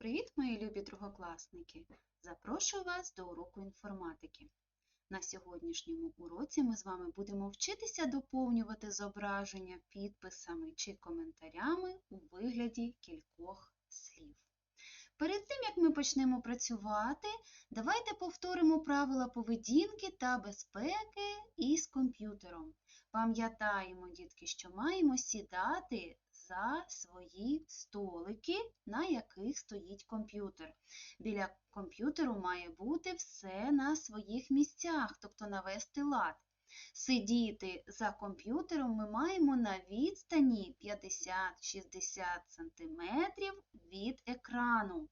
Привіт, мої любі другокласники! Запрошую вас до уроку інформатики. На сьогоднішньому уроці ми з вами будемо вчитися доповнювати зображення підписами чи коментарями у вигляді кількох слів. Перед тим, як ми почнемо працювати, давайте повторимо правила поведінки та безпеки із комп'ютером. Пам'ятаємо, дітки, що маємо сідати за свої столики, на яких стоїть комп'ютер. Біля комп'ютеру має бути все на своїх місцях, тобто навести лад. Сидіти за комп'ютером ми маємо на відстані 50-60 см від екрану.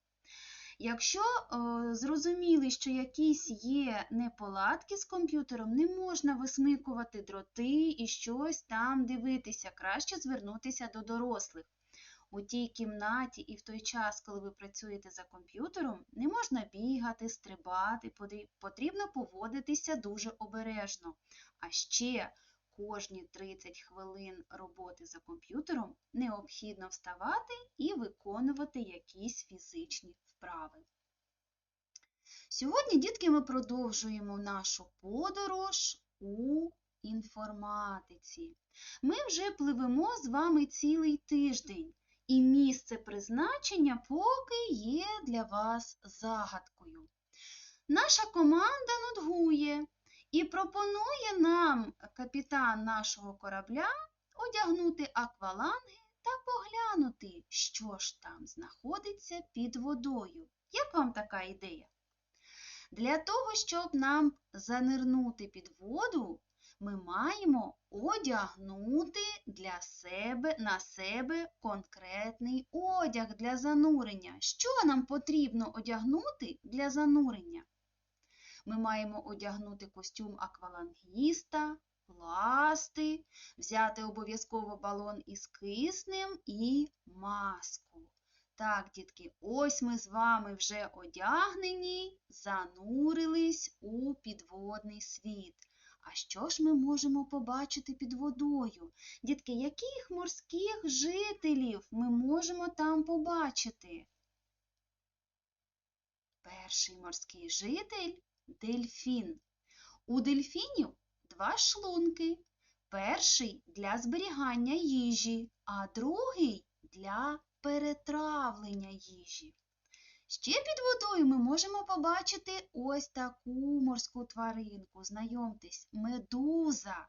Якщо е, зрозуміли, що якісь є неполадки з комп'ютером, не можна висмикувати дроти і щось там дивитися, краще звернутися до дорослих. У тій кімнаті і в той час, коли ви працюєте за комп'ютером, не можна бігати, стрибати, потрібно поводитися дуже обережно. А ще кожні 30 хвилин роботи за комп'ютером необхідно вставати і виконувати якісь фізичні вправи. Сьогодні, дітки, ми продовжуємо нашу подорож у інформатиці. Ми вже пливемо з вами цілий тиждень, і місце призначення поки є для вас загадкою. Наша команда нудгує і пропонує нам капітан нашого корабля одягнути акваланги та поглянути, що ж там знаходиться під водою. Як вам така ідея? Для того, щоб нам занирнути під воду, ми маємо одягнути для себе на себе конкретний одяг для занурення. Що нам потрібно одягнути для занурення? Ми маємо одягнути костюм аквалангіста, ласти, взяти обов'язково балон із киснем і маску. Так, дітки, ось ми з вами вже одягнені, занурились у підводний світ. А що ж ми можемо побачити під водою? Дітки, яких морських жителів ми можемо там побачити? Перший морський житель дельфін. У дельфінів два шлунки. Перший для зберігання їжі, а другий для перетравлення їжі. Ще під водою ми можемо побачити ось таку морську тваринку. Знайомтесь, медуза.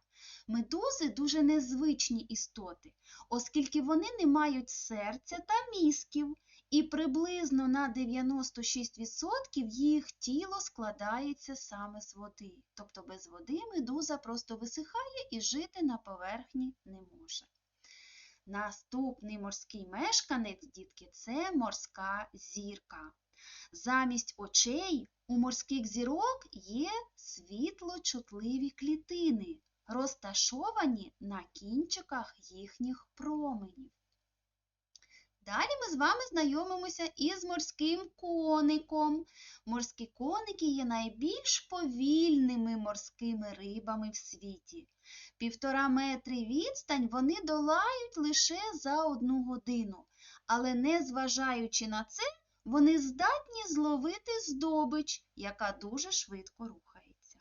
Медузи дуже незвичні істоти, оскільки вони не мають серця та мізків, і приблизно на 96% їх тіло складається саме з води. Тобто без води медуза просто висихає і жити на поверхні не може. Наступний морський мешканець, дітки, це морська зірка. Замість очей у морських зірок є світлочутливі клітини, розташовані на кінчиках їхніх променів. Далі ми з вами знайомимося із морським коником. Морські коники є найбільш повільними морськими рибами в світі. Півтора метри відстань вони долають лише за одну годину, але, незважаючи на це, вони здатні зловити здобич, яка дуже швидко рухається.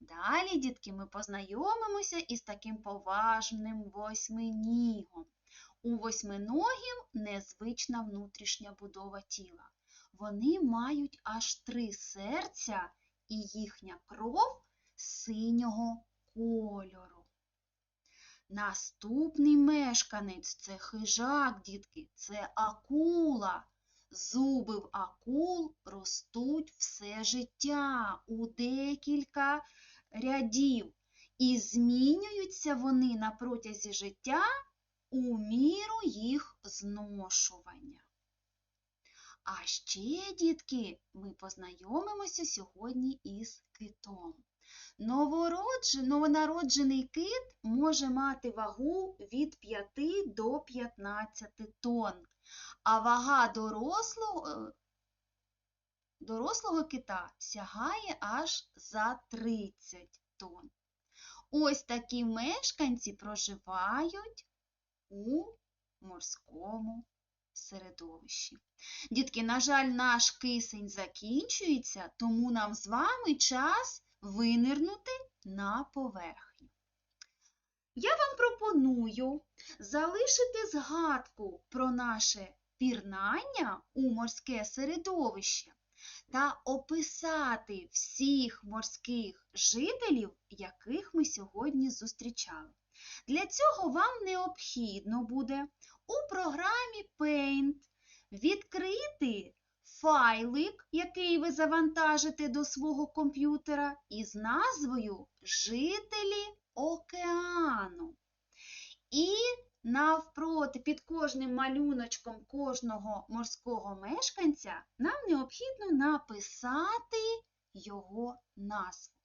Далі, дітки, ми познайомимося із таким поважним восьминігом. У восьминогів незвична внутрішня будова тіла. Вони мають аж три серця і їхня кров синього кольору. Наступний мешканець це хижак, дітки, це акула. Зуби в акул ростуть все життя у декілька рядів. І змінюються вони на протязі життя у міру їх зношування. А ще, дітки, ми познайомимося сьогодні із китом. Новонароджений кит може мати вагу від 5 до 15 тонн, а вага дорослого, дорослого кита сягає аж за 30 тонн. Ось такі мешканці проживають у морському середовищі. Дітки, на жаль, наш кисень закінчується, тому нам з вами час винирнути на поверхню. Я вам пропоную залишити згадку про наше пірнання у морське середовище та описати всіх морських жителів, яких ми сьогодні зустрічали. Для цього вам необхідно буде у програмі Paint відкрити файлик, який ви завантажите до свого комп'ютера, із назвою Жителі океану. І навпроти під кожним малюночком кожного морського мешканця нам необхідно написати його назву.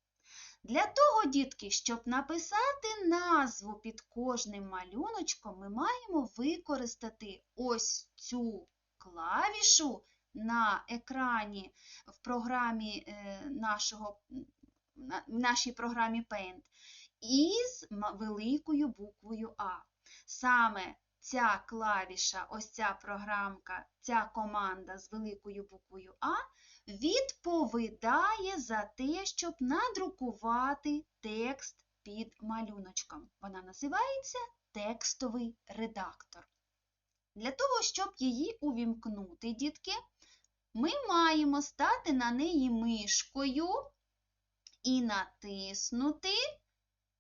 Для того, дітки, щоб написати назву під кожним малюночком, ми маємо використати ось цю клавішу на екрані в програмі е, нашого, нашій програмі Paint із великою буквою А. Саме ця клавіша, ось ця програмка, ця команда з великою буквою А відповідає за те, щоб надрукувати текст під малюночком. Вона називається текстовий редактор. Для того, щоб її увімкнути, дітки, ми маємо стати на неї мишкою і натиснути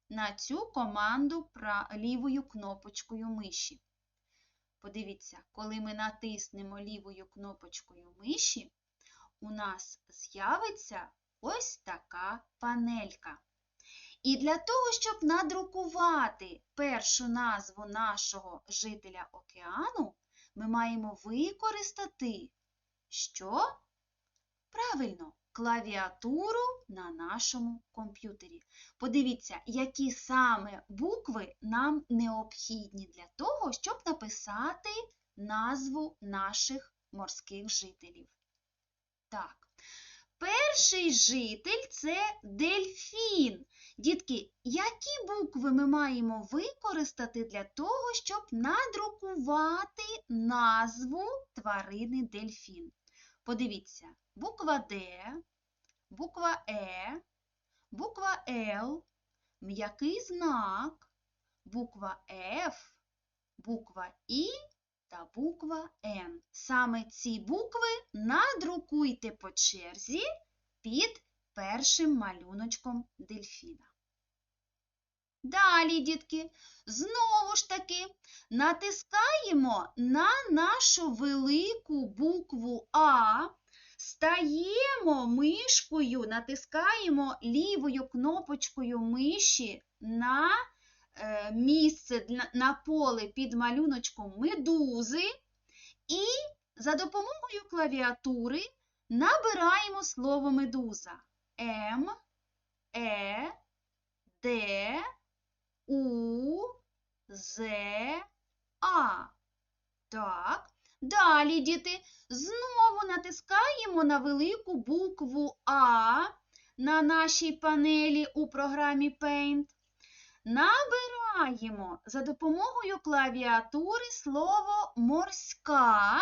на цю команду лівою кнопочкою миші. Подивіться, коли ми натиснемо лівою кнопочкою миші, у нас з'явиться ось така панелька. І для того, щоб надрукувати першу назву нашого жителя океану, ми маємо використати що? Правильно, клавіатуру на нашому комп'ютері. Подивіться, які саме букви нам необхідні для того, щоб написати назву наших морських жителів. Так, перший житель це дельфін. Дітки, які букви ми маємо використати для того, щоб надрукувати назву тварини дельфін? Подивіться, буква Д, буква Е, буква Л, м'який знак, буква Ф, буква І та буква Н. Саме ці букви надрукуйте по черзі під першим малюночком дельфіна. Далі, дітки, знову ж таки натискаємо на нашу велику букву А, стаємо мишкою, натискаємо лівою кнопочкою миші на е, місце на поле під малюночком медузи і за допомогою клавіатури набираємо слово медуза М, Е, Д, У, З, А. Так. Далі, діти, знову натискаємо на велику букву А на нашій панелі у програмі Paint. Набираємо за допомогою клавіатури слово морська.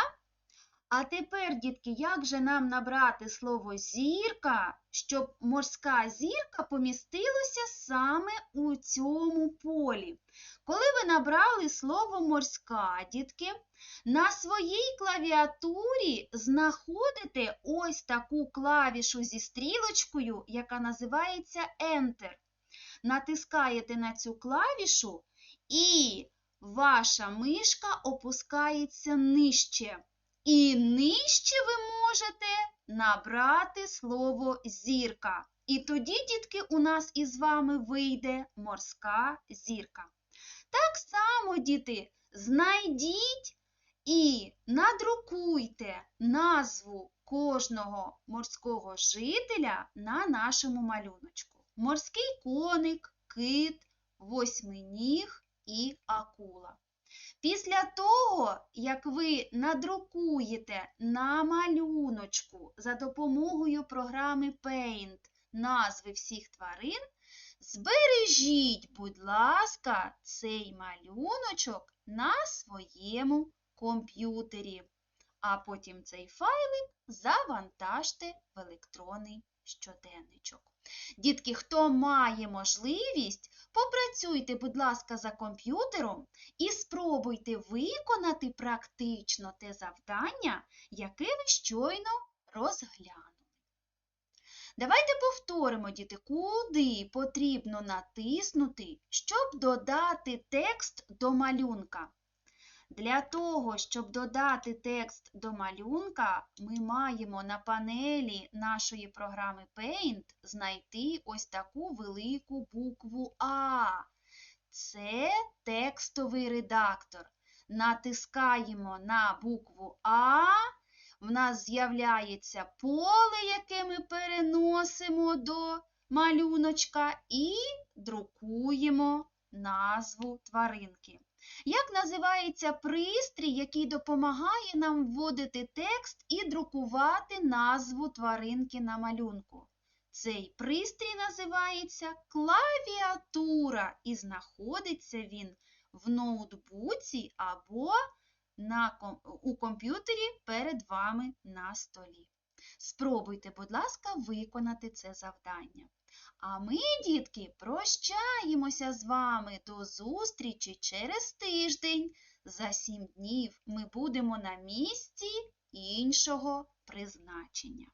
А тепер, дітки, як же нам набрати слово зірка, щоб морська зірка помістилася саме у цьому полі? Коли ви набрали слово морська, дітки, на своїй клавіатурі знаходите ось таку клавішу зі стрілочкою, яка називається Enter. Натискаєте на цю клавішу і ваша мишка опускається нижче. І нижче ви можете набрати слово зірка. І тоді, дітки, у нас із вами вийде морська зірка. Так само, діти, знайдіть і надрукуйте назву кожного морського жителя на нашому малюночку. Морський коник, кит, восьминіг і акула. Після того, як ви надрукуєте на малюночку за допомогою програми Paint назви всіх тварин, збережіть, будь ласка, цей малюночок на своєму комп'ютері, а потім цей файлик завантажте в електронний щоденничок. Дітки, хто має можливість, попрацюйте, будь ласка, за комп'ютером і спробуйте виконати практично те завдання, яке ви щойно розглянули. Давайте повторимо, діти, куди потрібно натиснути, щоб додати текст до малюнка. Для того, щоб додати текст до малюнка, ми маємо на панелі нашої програми Paint знайти ось таку велику букву А. Це текстовий редактор. Натискаємо на букву А. В нас з'являється поле, яке ми переносимо до малюночка, і друкуємо назву тваринки. Як називається пристрій, який допомагає нам вводити текст і друкувати назву тваринки на малюнку? Цей пристрій називається клавіатура і знаходиться він в ноутбуці або на, у комп'ютері перед вами на столі. Спробуйте, будь ласка, виконати це завдання. А ми, дітки, прощаємося з вами до зустрічі через тиждень. За сім днів ми будемо на місці іншого призначення.